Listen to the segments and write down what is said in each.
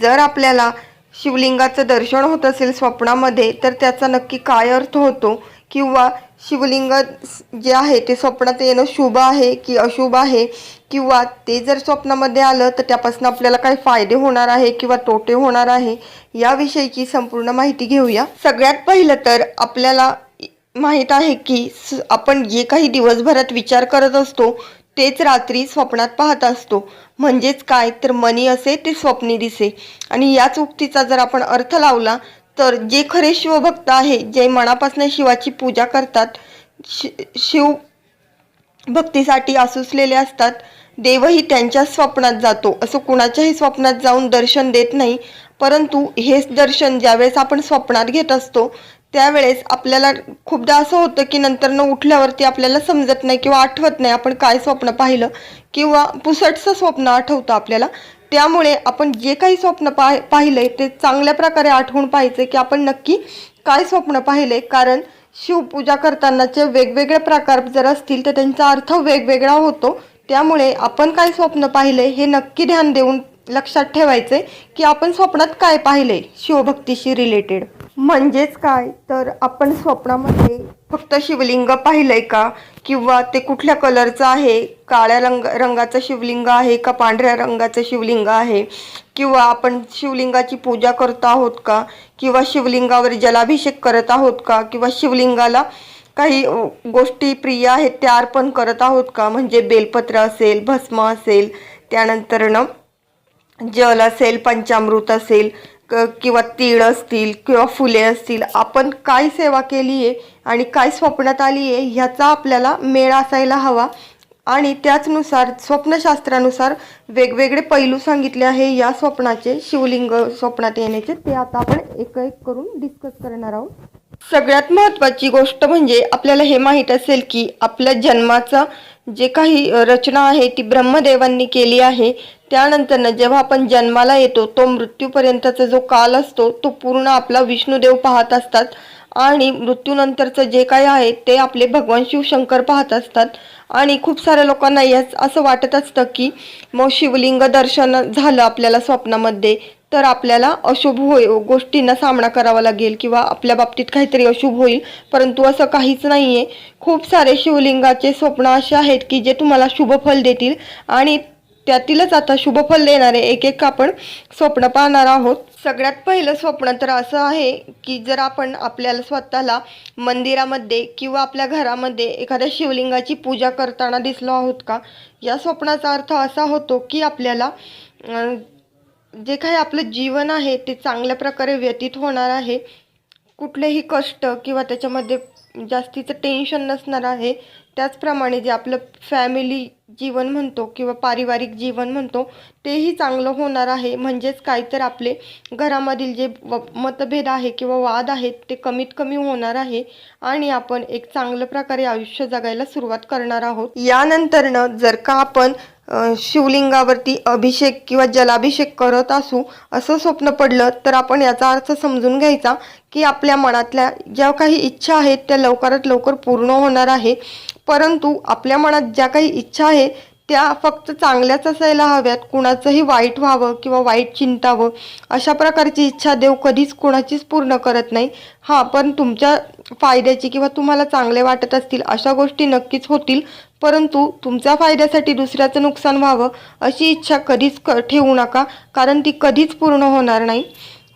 जर आपल्याला शिवलिंगाचं दर्शन होत असेल स्वप्नामध्ये तर त्याचा नक्की काय अर्थ होतो? किंवा शिवलिंग जे आहे ते स्वप्नात येणं शुभ आहे की अशुभ आहे? किंवा ते जर स्वप्नामध्ये आलं तर त्यापासून आपल्याला काही फायदे होणार आहे किंवा तोटे होणार आहे? याविषयीची संपूर्ण माहिती घेऊया. सगळ्यात पहिलं तर आपल्याला माहीत आहे की स- आपण जे काही दिवसभरात विचार करत असतो तेच रात्री स्वप्नात पाहत असतो. म्हणजेच काय तर मनी असे ते स्वप्नी दिसे. आणि याच उक्तीचा जर आपण अर्थ लावला तर जे खरे शिवभक्त आहे जे मनापासून शिवाची पूजा करतात शि शिव भक्तीसाठी आसुसलेले असतात देवही त्यांच्या स्वप्नात जातो. असं कुणाच्याही स्वप्नात जाऊन दर्शन देत नाही परंतु हेच दर्शन ज्यावेळेस आपण स्वप्नात घेत असतो त्यावेळेस आपल्याला खूपदा असं होतं की नंतर न उठल्यावरती आपल्याला समजत नाही किंवा आठवत नाही आपण काय स्वप्न पाहिलं किंवा पुसटचं स्वप्न आठवतं आपल्याला. त्यामुळे आपण जे काही स्वप्न पाह पाहिलंय ते चांगल्या प्रकारे आठवून पाहायचं की आपण नक्की काय स्वप्न पाहिले कारण शिवपूजा करतानाचे वेगवेगळे प्रकार जर असतील तर त्यांचा अर्थ वेगवेगळा होतो. त्यामुळे आपण काय स्वप्न पाहिले हे नक्की ध्यान देऊन लक्षात ठेवायचे की आपण स्वप्नात काय पाहिले शिवभक्तीशी रिलेटेड म्हणजेच काय? तर आपण स्वप्नामध्ये फक्त शिवलिंग पाहिलंय का? किंवा ते कुठल्या कलरचं आहे? काळ्या रंग रंगाचं शिवलिंग आहे का पांढऱ्या रंगाचं शिवलिंग आहे? किंवा आपण शिवलिंगाची पूजा करत आहोत का? किंवा शिवलिंगावर जलाभिषेक करत आहोत का? किंवा शिवलिंगाला काही गोष्टी प्रिय आहेत त्या अर्पण करत आहोत का? म्हणजे बेलपत्र असेल भस्म असेल त्यानंतरनं जल असेल पंचामृत असेल क- किंवा तीळ असतील किंवा फुले असतील आपण काय सेवा केली आहे आणि काय स्वप्नात आली आहे ह्याचा आपल्याला मेळ असायला हवा. आणि त्याचनुसार स्वप्नशास्त्रानुसार वेगवेगळे पैलू सांगितले आहे. या स्वप्नाचे शिवलिंग स्वप्नात येण्याचे ते आता आपण एक एक करून डिस्कस करणार आहोत. सगळ्यात महत्त्वाची गोष्ट म्हणजे आपल्याला हे माहीत असेल की आपल्या जन्माचा जे काही रचना आहे ती ब्रह्मदेवांनी केली आहे. त्यानंतरनं जेव्हा आपण जन्माला येतो तो मृत्यूपर्यंतचा जो काल असतो तो पूर्ण आपला विष्णुदेव पाहत असतात. आणि मृत्यूनंतरचं जे काही आहे ते आपले भगवान शिवशंकर पाहत असतात. आणि खूप साऱ्या लोकांना याच असं वाटत असतं की मग शिवलिंग दर्शन झालं आपल्याला स्वप्नामध्ये. तर आपल्याला अशुभ होय गोष्टींना सामना करावा लागेल किंवा आपल्या बाबतीत काहीतरी अशुभ होईल. परंतु असं काहीच नाही आहे खूप सारे शिवलिंगाचे स्वप्न असे आहेत की जे तुम्हाला शुभफल देतील आणि त्यातीलच आता शुभफल देणारे एक एक आपण स्वप्न पाहणार आहोत. सगळ्यात पहिलं स्वप्न तर असं आहे की जर आपण आपल्याला स्वतःला मंदिरामध्ये किंवा आपल्या घरामध्ये एखाद्या शिवलिंगाची पूजा करताना दिसलो आहोत का? या स्वप्नाचा अर्थ असा होतो की आपल्याला जे काही आपलं जीवन आहे ते चांगल्या प्रकारे व्यतीत होणार आहे. कुठलेही कष्ट किंवा त्याच्यामध्ये जास्तीचं टेन्शन नसणार आहे. त्याचप्रमाणे जे आपलं फॅमिली जीवन म्हणतो किंवा पारिवारिक जीवन म्हणतो तेही चांगलं होणार आहे. म्हणजेच काय तर आपले घरामधील जे व मतभेद आहे किंवा वाद आहेत ते कमीत कमी होणार आहे आणि आपण एक चांगल्या प्रकारे आयुष्य जगायला सुरुवात करणार आहोत. यानंतरनं जर का आपण शिवलिंगावरती अभिषेक किंवा जलाभिषेक करत असू असं स्वप्न पडलं तर आपण याचा अर्थ समजून घ्यायचा की आपल्या मनातल्या ज्या काही इच्छा आहेत त्या लवकरात लवकर पूर्ण होणार आहे. परंतु आपल्या मनात ज्या काही इच्छा आहे त्या फक्त चांगल्याच असायला हव्यात. कुणाचंही वाईट व्हावं किंवा वाईट चिंतावं अशा प्रकारची इच्छा देव कधीच कुणाचीच पूर्ण करत नाही. हां पण तुमच्या फायद्याची किंवा तुम्हाला चांगले वाटत असतील अशा गोष्टी नक्कीच होतील. परंतु तुमच्या फायद्यासाठी दुसऱ्याचं नुकसान व्हावं अशी इच्छा कधीच क ठेवू नका कारण ती कधीच पूर्ण होणार नाही.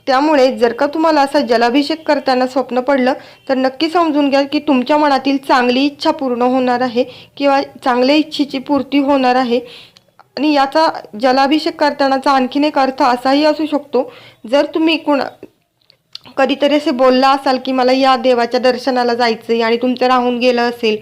त्यामुळे जर का तुम्हाला असा जलाभिषेक करताना स्वप्न पडलं तर नक्की समजून घ्या की तुमच्या मनातील चांगली इच्छा पूर्ण होणार आहे किंवा चांगल्या इच्छेची पूर्ती होणार आहे. आणि याचा जलाभिषेक करतानाचा आणखीन एक अर्थ असाही असू शकतो जर तुम्ही कुणा कधीतरी असे बोलला असाल की मला या देवाच्या दर्शनाला जायचं आहे आणि तुमचं राहून गेलं असेल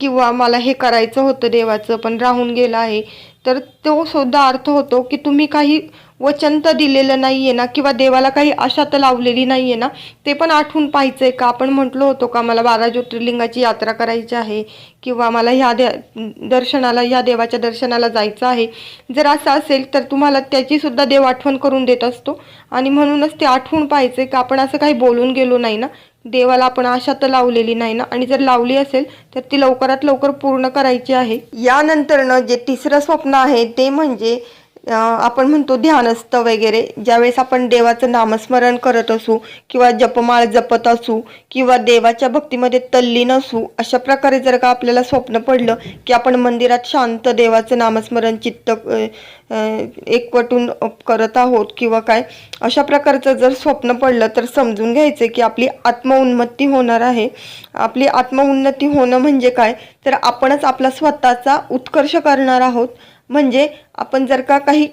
किंवा मला हे करायचं होतं देवाचं पण राहून गेलं आहे. तर तो सुद्धा अर्थ होतो की तुम्ही काही वचन तर दिलेलं नाही आहे ना किंवा देवाला काही आशा तर लावलेली नाही आहे ना ते पण आठवून पाहायचं आहे का? आपण म्हटलो होतो का मला बारा ज्योतिर्लिंगाची यात्रा करायची आहे किंवा मला ह्या दे दर्शनाला ह्या देवाच्या दर्शनाला जायचं आहे. जर असं असेल तर तुम्हाला त्याचीसुद्धा देव आठवण करून देत असतो. आणि म्हणूनच ते आठवून पाहायचं का आपण असं काही बोलून गेलो नाही ना देवाला आपण आशा तर लावलेली नाही ना आणि जर लावली असेल तर ती लवकरात लवकर पूर्ण करायची आहे. यानंतरनं जे तिसरं स्वप्न आहे ते म्हणजे आपण म्हणतो ध्यानस्थ वगैरे ज्यावेळेस आपण देवाचं नामस्मरण करत असू किंवा जपमाळ जपत असू किंवा देवाच्या भक्तीमध्ये तल्लीन असू अशा प्रकारे जर का आपल्याला स्वप्न पडलं की आपण मंदिरात शांत देवाचं नामस्मरण चित्त एकवटून करत आहोत किंवा काय अशा प्रकारचं जर स्वप्न पडलं तर समजून घ्यायचं की आपली आत्मउन्नती होणार आहे. आपली आत्मउन्नती होणं म्हणजे काय? तर आपणच आपला स्वतःचा उत्कर्ष करणार आहोत. म्हणजे आपण जर का काही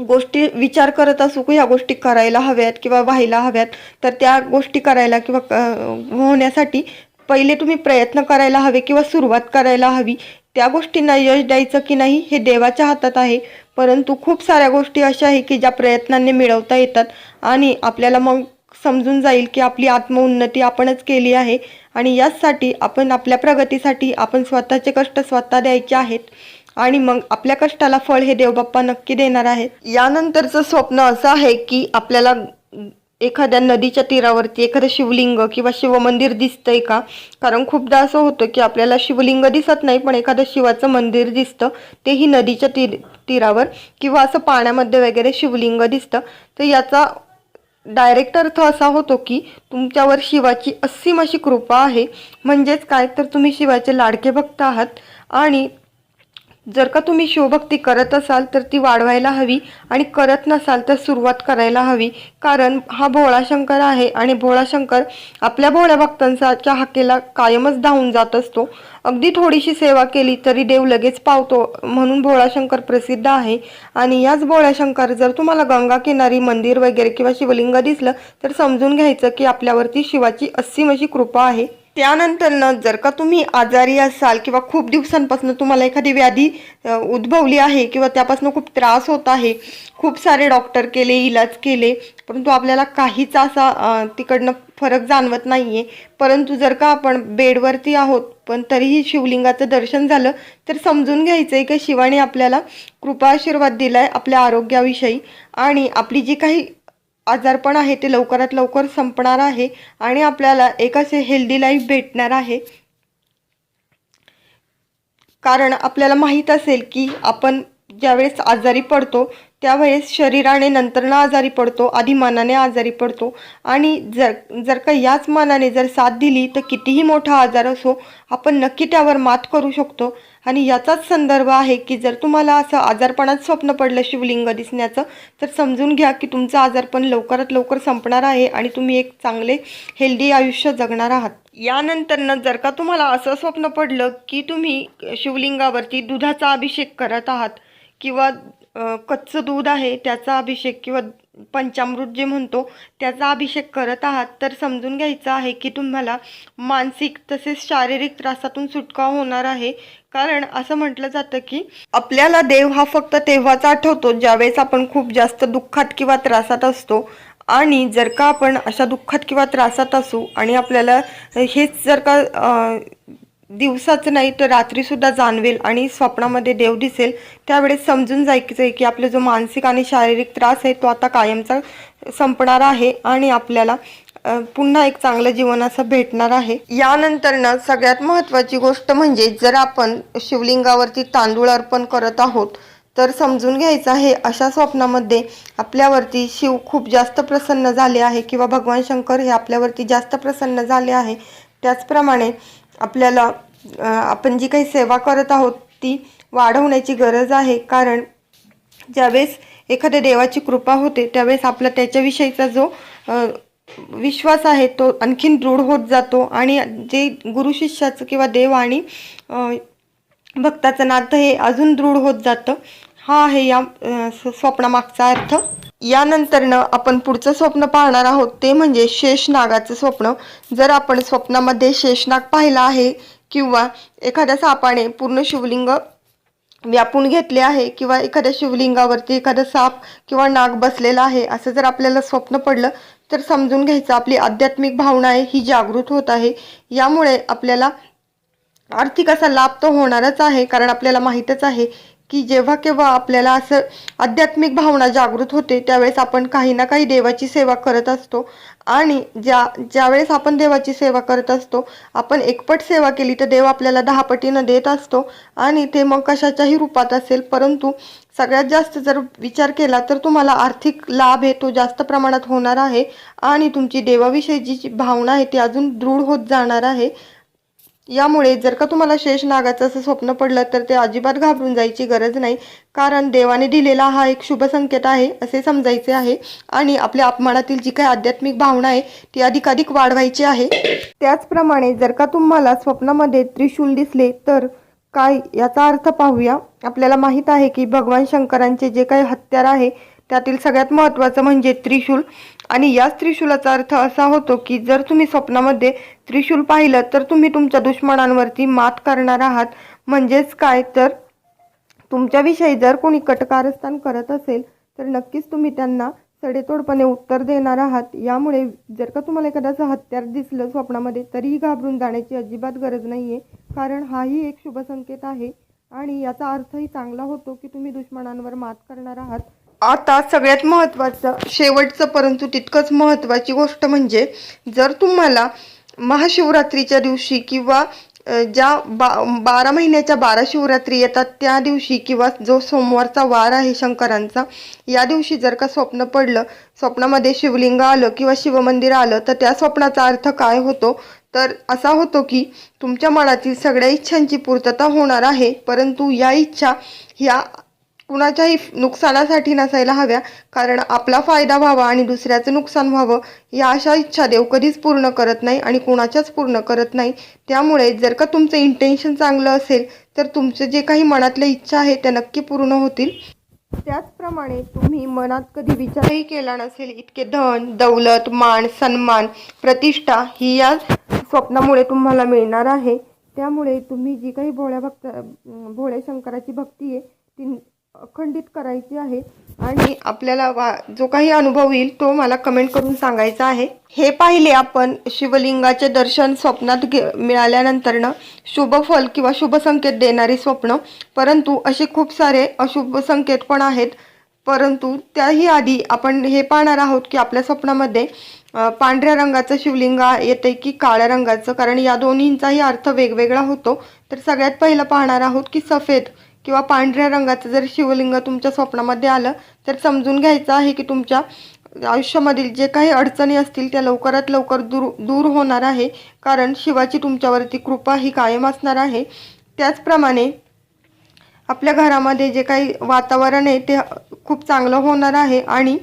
गोष्टी विचार करत असू की ह्या गोष्टी करायला हव्यात किंवा व्हायला हव्यात तर त्या गोष्टी करायला किंवा क- होण्यासाठी पहिले तुम्ही प्रयत्न करायला हवे किंवा सुरुवात करायला हवी. त्या गोष्टींना यश द्यायचं की नाही हे देवाच्या हातात आहे. परंतु खूप साऱ्या गोष्टी अशा आहे की ज्या प्रयत्नांनी मिळवता येतात आणि आपल्याला मग समजून जाईल की आपली आत्मउन्नती आपणच केली आहे. आणि याचसाठी आपण आपल्या प्रगतीसाठी आपण स्वतःचे कष्ट स्वतः द्यायचे आहेत. आणि मग आपल्या कष्टाला फळ हे देवबाप्पा नक्की देणार आहेत. यानंतरचं स्वप्न असं आहे की आपल्याला एखाद्या नदीच्या तीरावरती एखादं शिवलिंग किंवा शिवमंदिर दिसतंय का? कारण खूपदा असं होतं की आपल्याला शिवलिंग दिसत नाही पण एखादं शिवाचं मंदिर दिसतं तेही नदीच्या तीर तीरावर किंवा असं पाण्यामध्ये वगैरे शिवलिंग दिसतं. तर याचा डायरेक्ट अर्थ असा होतो की तुमच्यावर शिवाची असीम अशी कृपा आहे. म्हणजेच काय? तर तुम्ही शिवाचे लाडके भक्त आहात आणि जर का तुम्ही शिवभक्ती करत असाल तर ती वाढवायला हवी आणि करत नसाल तर सुरुवात करायला हवी. कारण हा भोळा शंकर आहे आणि भोळा शंकर आपल्या भोळ्या भक्तांच्या हाकेला कायमच धावून जात असतो. अगदी थोडीशी सेवा केली तरी देव लगेच पावतो म्हणून भोळा शंकर प्रसिद्ध आहे. आणि याच भोळ्या शंकर जर तुम्हाला गंगा किनारी मंदिर वगैरे किंवा शिवलिंग दिसलं तर समजून घ्यायचं की आपल्यावरती शिवाची असीम अशी कृपा आहे. त्यानंतरनं जर का तुम्ही आजारी असाल किंवा खूप दिवसांपासून तुम्हाला एखादी व्याधी उद्भवली आहे किंवा त्यापासून खूप त्रास होत आहे खूप सारे डॉक्टर केले इलाज केले परंतु आपल्याला काहीच असा तिकडनं फरक जाणवत नाही आहे परंतु जर का आपण बेडवरती आहोत पण तरीही शिवलिंगाचं दर्शन झालं तर समजून घ्यायचं आहे की शिवाने आपल्याला कृपा आशीर्वाद दिलाय आपल्या आरोग्याविषयी आणि आपली जी काही आजारपण आहे ते लवकरात लवकर संपणार आहे आणि आपल्याला एक असे हेल्दी लाईफ भेटणार आहे. कारण आपल्याला माहीत असेल की आपण ज्यावेळेस आजारी पडतो त्यावेळेस शरीराने नंतरनं आजारी पडतो आधी मनाने आजारी पडतो. आणि जर जर का याच मनाने जर साथ दिली तर कितीही मोठा आजार असो आपण नक्की त्यावर मात करू शकतो. आणि याचाच संदर्भ आहे की जर तुम्हाला असं आजारपणात स्वप्न पडलं शिवलिंग दिसण्याचं तर समजून घ्या की तुमचं आजारपण लवकरात लवकर संपणार आहे आणि तुम्ही एक चांगले हेल्दी आयुष्य जगणार आहात. यानंतरनं जर का तुम्हाला असं स्वप्न पडलं की तुम्ही शिवलिंगावरती दुधाचा अभिषेक करत आहात किंवा कच्चं दूध आहे त्याचा अभिषेक किंवा पंचामृत जे म्हणतो त्याचा अभिषेक करत आहात तर समजून घ्यायचं आहे की तुम्हाला मानसिक तसेच शारीरिक त्रासातून सुटका होणार आहे. कारण असं म्हटलं जातं की आपल्याला देव हा फक्त तेव्हाच आठवतो ज्यावेळेस आपण खूप जास्त दुःखात किंवा त्रासात असतो. आणि जर का आपण अशा दुःखात किंवा त्रासात असू आणि आपल्याला हेच जर का दिवसाचं नाही तर रात्रीसुद्धा जाणवेल आणि स्वप्नामध्ये देव दिसेल. त्यावेळेस समजून जायचं आहे की आपला जो मानसिक आणि शारीरिक त्रास आहे तो आता कायमचा संपणार आहे आणि आपल्याला पुन्हा एक चांगलं जीवन असं भेटणार आहे. यानंतरनं सगळ्यात महत्त्वाची गोष्ट म्हणजे जर आपण शिवलिंगावरती तांदूळ अर्पण करत आहोत तर समजून घ्यायचं आहे अशा स्वप्नामध्ये आपल्यावरती शिव खूप जास्त प्रसन्न झाले आहे किंवा भगवान शंकर हे आपल्यावरती जास्त प्रसन्न झाले आहे. त्याचप्रमाणे आपल्याला आपण जी काही सेवा करत आहोत ती वाढवण्याची गरज आहे. कारण ज्यावेळेस एखाद्या देवाची कृपा होते त्यावेळेस आपला त्याच्याविषयीचा जो विश्वास आहे तो आणखीन दृढ होत जातो. आणि जे गुरु शिष्याचं किंवा देव आणि भक्ताचं नातं हे अजून दृढ होत जातं. हा आहे या स्वप्नामागचा अर्थ. यानंतरनं आपण पुढचं स्वप्न पाहणार आहोत ते म्हणजे शेषनागाचं स्वप्न. जर आपण स्वप्नामध्ये शेषनाग पाहिला आहे किंवा एखाद्या सापाने पूर्ण शिवलिंग व्यापून घेतले आहे किंवा एखाद्या शिवलिंगावरती एखादं साप किंवा नाग बसलेला आहे असं जर आपल्याला स्वप्न पडलं तर समजून घ्यायचं आपली आध्यात्मिक भावना आहे ही जागृत होत आहे. यामुळे आपल्याला आर्थिक असा लाभ तर होणारच आहे कारण आपल्याला माहीतच आहे की जेव्हा केव्हा आपल्याला असं आध्यात्मिक भावना जागृत होते त्यावेळेस आपण काही ना काही देवाची सेवा करत असतो. आणि ज्या ज्यावेळेस आपण देवाची सेवा करत असतो आपण एकपट सेवा केली तर देव आपल्याला दहा पटीनं देत असतो. आणि ते मग कशाच्याही रूपात असेल परंतु सगळ्यात जास्त जर विचार केला तर तुम्हाला आर्थिक लाभ आहे तो जास्त प्रमाणात होणार आहे. आणि तुमची देवाविषयी जी भावना आहे ती अजून दृढ होत जाणार आहे. यामुळे जर का तुम्हाला शेष नागाचं असं स्वप्न पडलं तर ते अजिबात घाबरून जायची गरज नाही. कारण देवाने दिलेला हा एक शुभ संकेत आहे असे समजायचे आहे. आणि आपल्या अपमानातील जी काही आध्यात्मिक भावना आहे ती अधिकाधिक वाढवायची आहे. त्याचप्रमाणे जर का तुम्हाला स्वप्नामध्ये त्रिशूल दिसले तर काय याचा अर्थ पाहूया. आपल्याला माहीत आहे की भगवान शंकरांचे जे काही हत्यार आहे त्यातील सगळ्यात महत्त्वाचं म्हणजे त्रिशूल. आणि याच त्रिशूलाचा अर्थ असा होतो की जर तुम्ही स्वप्नामध्ये त्रिशूल पाहिलं तर तुम्ही तुमच्या दुश्मनांवरती मात करणार आहात. म्हणजेच काय? तर तुमच्याविषयी जर कोणी कटकारस्थान करत असेल तर नक्कीच तुम्ही त्यांना सडेतोडपणे उत्तर देणार आहात. यामुळे जर का तुम्हाला एखाद्याचं हत्यार दिसलं स्वप्नामध्ये तरीही घाबरून जाण्याची अजिबात गरज नाही आहे कारण हाही एक शुभसंकेत आहे. आणि याचा अर्थही चांगला होतो की तुम्ही दुश्मनांवर मात करणार आहात. आता सगळ्यात महत्त्वाचं शेवटचं परंतु तितकंच महत्त्वाची गोष्ट म्हणजे जर तुम्हाला महाशिवरात्रीच्या दिवशी किंवा ज्या बा बारा महिन्याच्या बारा शिवरात्री येतात त्या दिवशी किंवा जो सोमवारचा वार आहे शंकरांचा या दिवशी जर का स्वप्न पडलं स्वप्नामध्ये शिवलिंग आलं किंवा शिवमंदिर आलं तर त्या स्वप्नाचा अर्थ काय होतो? तर असा होतो की तुमच्या मनातील सगळ्या इच्छांची पूर्तता होणार आहे परंतु या इच्छा ह्या कुणाच्याही नुकसानासाठी नसायला हव्या कारण आपला फायदा व्हावा आणि दुसऱ्याचं नुकसान व्हावं या अशा इच्छा देव कधीच पूर्ण करत नाही आणि कुणाच्याच पूर्ण करत नाही. त्यामुळे जर का तुमचं इंटेन्शन चांगलं असेल तर तुमचे जे काही मनातल्या इच्छा आहे त्या नक्की पूर्ण होतील. त्याचप्रमाणे तुम्ही मनात कधी विचारही केला नसेल इतके धन दौलत मान सन्मान प्रतिष्ठा ही या स्वप्नामुळे तुम्हाला मिळणार आहे. त्यामुळे तुम्ही जी काही भोळ्या भक्त भोळ्या शंकराची भक्ती आहे ती अखंडित करायची आहे. आणि आपल्याला वा जो काही अनुभव येईल तो मला कमेंट करून सांगायचा आहे. हे पाहिले आपण शिवलिंगाचे दर्शन स्वप्नात घे मिळाल्यानंतरनं शुभ फल किंवा शुभ संकेत देणारी स्वप्न. परंतु असे खूप सारे अशुभ संकेत पण आहेत. परंतु त्याही आधी आपण हे पाहणार आहोत की आपल्या स्वप्नामध्ये पांढऱ्या रंगाचं शिवलिंग येते की काळ्या रंगाचं. कारण या दोन्हींचाही अर्थ वेगवेगळा होतो. तर सगळ्यात पहिलं पाहणार आहोत की सफेद. किंवा पांढऱ्या रंगाचं जर शिवलिंग तुमच्या स्वप्नामध्ये आलं तर समजून घ्यायचं आहे की तुमच्या आयुष्यामधील जे काही अडचणी असतील त्या लवकरात लवकर दूर दूर होणार आहे. कारण शिवाची तुमच्यावरती कृपा ही कायम असणार आहे. त्याचप्रमाणे आपल्या घरामध्ये जे काही वातावरण आहे ते खूप चांगलं होणार आहे आणि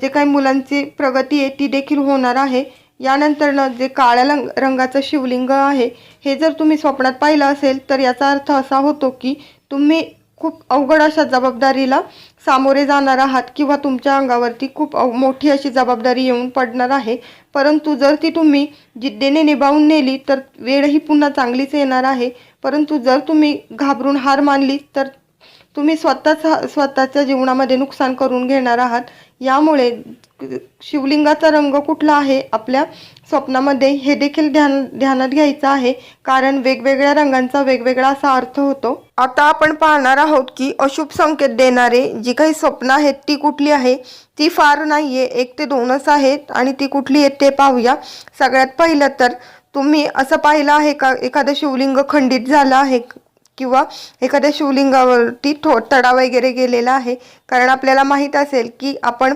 जे काही मुलांची प्रगती आहे ती देखील होणार आहे. यानंतरनं जे काळ्या रंग रंगाचं शिवलिंग आहे हे जर तुम्ही स्वप्नात पाहिलं असेल तर याचा अर्थ असा होतो की तुम्ही खूप अवघड अशा जबाबदारीला सामोरे जाणार आहात किंवा तुमच्या अंगावरती खूप अव मोठी अशी जबाबदारी येऊन पडणार आहे. परंतु जर ती तुम्ही जिद्दीने निभावून नेली तर वेळही पुन्हा चांगलीच येणार आहे. परंतु जर तुम्ही घाबरून हार मानली तर तुम्ही स्वतःच स्वतःच्या जीवनामध्ये नुकसान करून घेणार आहात. यामुळे शिवलिंगाचा रंग कुठला आहे? आपल्या स्वप्नामध्ये हे देखील ध्यान ध्यानात घ्यायचं आहे. कारण वेगवेगळ्या रंगांचा वेगवेगळा असा अर्थ होतो. आता आपण पाहणार आहोत की अशुभ संकेत देणारे जी काही स्वप्न आहेत ती कुठली आहे? ती फार नाहीये. एक ते दोनच आहेत आणि ती कुठली आहेत ते पाहूया. सगळ्यात पहिलं तर तुम्ही असं पाहिलं आहे का? एखादं शिवलिंग खंडित झालं आहे. किंवा एखाद्या शिवलिंगावरती थो तडा वगैरे गेलेला आहे. कारण आपल्याला माहीत असेल की आपण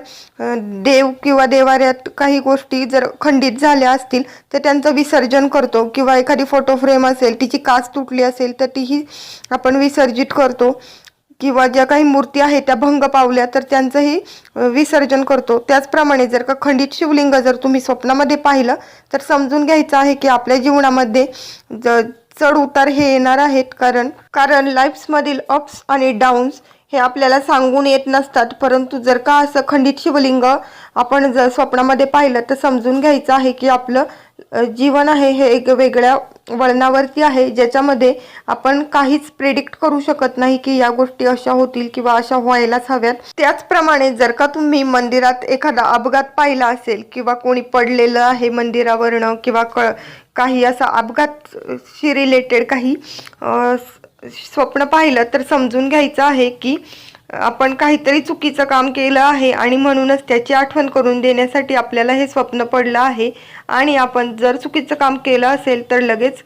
देव किंवा देवाऱ्यात काही गोष्टी जर खंडित झाल्या असतील तर त्यांचं विसर्जन करतो. किंवा एखादी फोटो फ्रेम असेल तिची काच तुटली असेल तर तीही आपण विसर्जित करतो. किंवा ज्या काही मूर्ती आहेत त्या भंग पावल्या तर त्यांचंही विसर्जन करतो. त्याचप्रमाणे जर का खंडित शिवलिंग जर तुम्ही स्वप्नामध्ये पाहिलं तर समजून घ्यायचं आहे की आपल्या जीवनामध्ये ज चढ उतार हे येणार आहेत कारण कारण लाईफ्समधील अप्स आणि डाऊन्स हे आपल्याला सांगून येत नसतात. परंतु जर का असं खंडित शिवलिंग आपण जर स्वप्नामध्ये पाहिलं तर समजून घ्यायचं आहे की आपलं जीवन आहे हे एक वेगळ्या वळणावरती आहे ज्याच्यामध्ये आपण काहीच प्रेडिक्ट करू शकत नाही की या गोष्टी अशा होतील किंवा अशा व्हायलाच हव्यात. त्याचप्रमाणे जर का तुम्ही मंदिरात एखादा अपघात पाहिला असेल किंवा कोणी पडलेलं आहे मंदिरावरनं किंवा क काही असा अपघातशी रिलेटेड काही स्वप्न पाहिलं तर समजून घ्यायचं आहे की आपण काहीतरी चुकीचं काम केलं आहे आणि म्हणूनच त्याची आठवण करून देण्यासाठी आपल्याला हे स्वप्न पडलं आहे. आणि आपण जर चुकीचं काम केलं असेल तर लगेच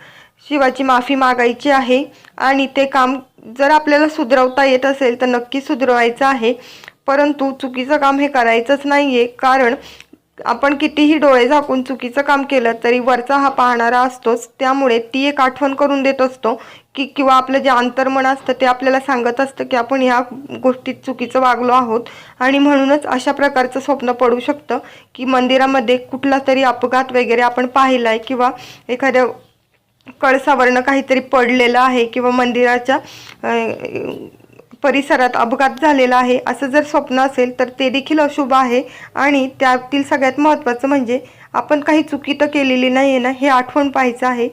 शिवाची माफी मागायची आहे. आणि ते काम जर आपल्याला सुधरवता येत असेल तर नक्की सुधरवायचं आहे. परंतु चुकीचं काम हे करायचंच नाही आहे कारण आपण कितीही डोळे झाकून चुकीचं काम केलं तरी वरचा हा पाहणारा असतोच. त्यामुळे ती एक आठवण करून देत असतो की किंवा आपलं जे अंतर्मन असतं ते आपल्याला सांगत असतं की आपण ह्या गोष्टीत चुकीचं वागलो आहोत. आणि म्हणूनच अशा प्रकारचं स्वप्न पडू शकतं की मंदिरामध्ये कुठला तरी अपघात वगैरे आपण पाहिलाय किंवा एखाद्या कळसावरनं काहीतरी पडलेलं आहे किंवा मंदिराच्या परिसरात अपघात झालेला आहे. असं जर स्वप्न असेल तर ते देखील अशुभ आहे. आणि त्यातील सगळ्यात महत्त्वाचं म्हणजे आपण काही चुकी तर केलेली नाही आहे ना हे आठवण पाहायचं आहे.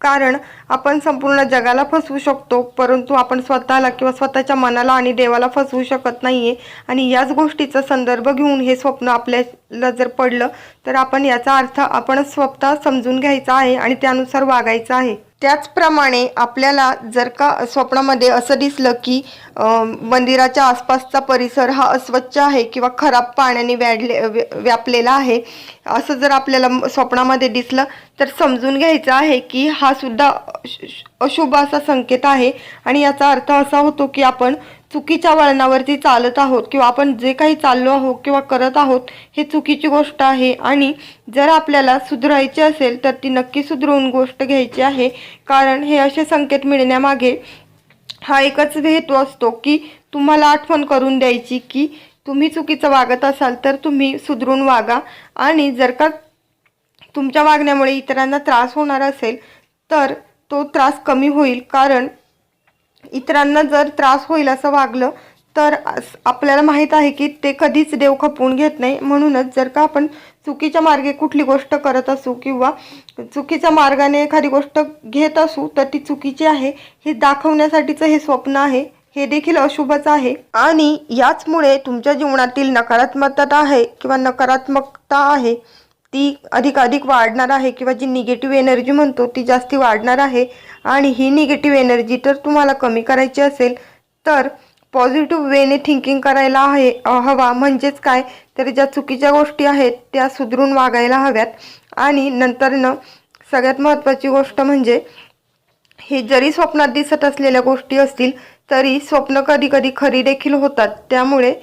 कारण आपण संपूर्ण जगाला फसवू शकतो परंतु आपण स्वतःला किंवा स्वतःच्या मनाला आणि देवाला फसवू शकत नाहीये. आणि याच गोष्टीचा संदर्भ घेऊन हे स्वप्न आपल्या आपल्याला जर पडलं तर आपण याचा अर्थ आपण स्वतः समजून घ्यायचा आहे आणि त्यानुसार वागायचं आहे. त्याचप्रमाणे आपल्याला जर का स्वप्नामध्ये असं दिसलं की मंदिराच्या आसपासचा परिसर हा अस्वच्छ आहे किंवा खराब पाण्याने व्याडले व्यापलेला आहे असं जर आपल्याला स्वप्नामध्ये दिसलं तर समजून घ्यायचं आहे की हा सुद्धा अशुभ असा संकेत आहे. आणि याचा अर्थ असा होतो की आपण चुकीच्या वळणावरती चालत आहोत किंवा आपण जे काही चाललो आहोत किंवा करत आहोत हे चुकीची गोष्ट आहे आणि जर आपल्याला सुधरायची असेल तर ती नक्की सुधरवून गोष्ट घ्यायची आहे. कारण हे असे संकेत मिळण्यामागे हा एकच हेतू असतो की तुम्हाला आठवण करून द्यायची की तुम्ही चुकीचं वागत असाल तर तुम्ही सुधरून वागा. आणि जर का तुमच्या वागण्यामुळे इतरांना त्रास होणार असेल तर तो त्रास कमी होईल. कारण इतरांना जर त्रास होईल असं वागलं तर आपल्याला माहीत आहे की ते कधीच देव खपवून घेत नाही. म्हणूनच जर का आपण चुकीच्या मार्गे कुठली गोष्ट करत असू किंवा चुकीच्या मार्गाने एखादी गोष्ट घेत असू तर ती चुकीची आहे. हे दाखवण्यासाठीचं हे स्वप्न आहे. हे देखील अशुभच आहे. आणि याचमुळे तुमच्या जीवनातील नकारात्मकता आहे किंवा नकारात्मकता आहे ती अधिक अधिक वाढणार आहे किंवा जी निगेटिव्ह एनर्जी म्हणतो ती जास्ती वाढणार आहे आणि ही निगेटिव्ह एनर्जी तर तुम्हाला कमी करायची असेल तर पॉझिटिव्ह वेने थिंकिंग करायला आहे हवा म्हणजेच काय? तर ज्या चुकीच्या गोष्टी आहेत त्या सुधरून वागायला हव्यात. आणि नंतरनं सगळ्यात महत्त्वाची गोष्ट म्हणजे हे जरी स्वप्नात दिसत असलेल्या गोष्टी असतील तरी स्वप्न कधी कधी खरी देखील होतात. त्यामुळे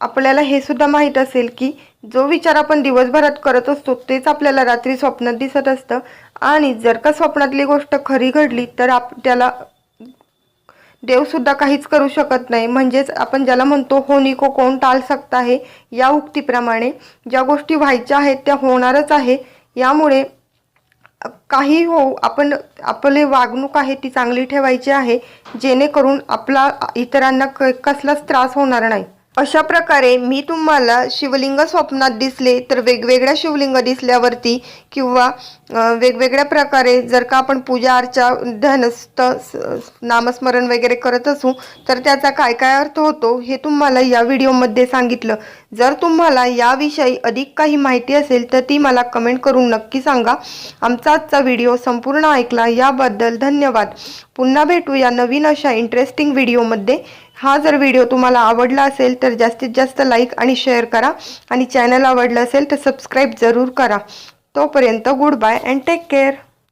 आपल्याला हे सुद्धा माहीत असेल की जो विचार आपण दिवसभरात करत असतो तेच आपल्याला रात्री स्वप्नात दिसत असतं. आणि जर का स्वप्नातली गोष्ट खरी घडली तर आप त्याला देवसुद्धा काहीच करू शकत नाही. म्हणजेच आपण ज्याला म्हणतो होनी को कोण टाळ सकता आहे या उक्तीप्रमाणे ज्या गोष्टी व्हायच्या आहेत त्या होणारच आहे. यामुळे काही हो आपण आपले वागणूक आहे ती चांगली ठेवायची आहे. जेणेकरून आपला इतरांना क कसलाच त्रास होणार नाही. अशा प्रकारे मी तुम्हाला शिवलिंग स्वप्नात दिसले तर वेगवेगळ्या शिवलिंग दिसल्यावरती किंवा वेगवेगळ्या प्रकारे जर का आपण पूजा अर्चा ध्यानस्थ नामस्मरण वगैरे करत असू तर त्याचा काय काय अर्थ होतो हे तुम्हाला या व्हिडिओमध्ये सांगितलं. जर तुम्हाला याविषयी अधिक काही माहिती असेल तर ती मला कमेंट करून नक्की सांगा. आमचा आजचा व्हिडिओ संपूर्ण ऐकला याबद्दल धन्यवाद. पुन्हा भेटू या नवीन अशा इंटरेस्टिंग व्हिडिओमध्ये. हा जर व्हिडिओ तुम्हाला आवडला असेल तर जास्तीत जास्त लाईक आणि शेअर करा. आणि चॅनल आवडलं असेल तर सबस्क्राईब जरूर करा. तोपर्यंत good bye and take care